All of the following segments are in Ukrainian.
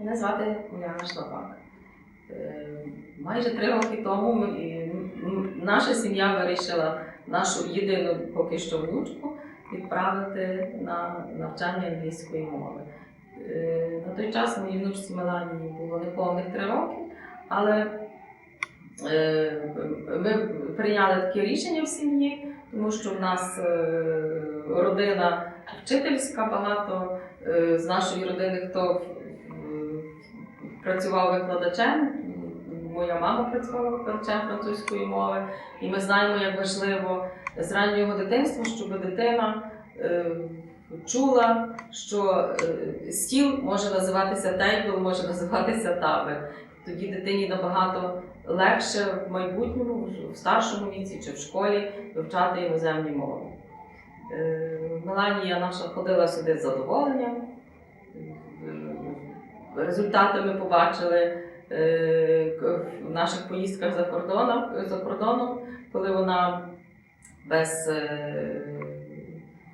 Мене звати Уляна Шлапак. Е, Майже три роки тому наша сім'я вирішила нашу єдину поки що внучку відправити на навчання англійської мови. Е, На той час моїй внучці Меланії було неповних три роки, але е, ми прийняли таке рішення в сім'ї, тому що в нас родина вчительська, багато з нашої родини, хто працював викладачем. Моя мама працювала викладачем французької мови, і ми знаємо, як важливо з раннього дитинства, щоб дитина е, чула, що е, стіл може називатися тейбл, може називатися табель. Тоді дитині набагато легше в майбутньому, в старшому віці чи в школі вивчати іноземні мови. Е, Меланія наша ходила сюди з задоволенням. Результати ми побачили е, в наших поїздках за кордоном, за кордоном коли вона без, е,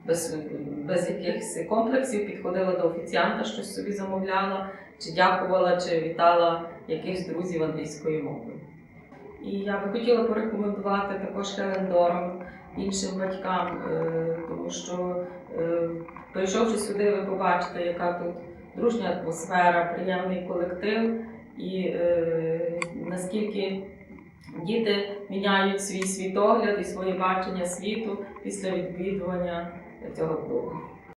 без, без якихось комплексів підходила до офіціанта, щось собі замовляла, чи дякувала, чи вітала якихось друзів англійською мовою. І я би хотіла порекомендувати також Хелендором, іншим батькам, е, тому що прийшовши сюди, ви побачите, яка тут дружня атмосфера, приємний колектив і е, наскільки діти міняють свій світогляд і своє бачення світу після відвідування цього клубу.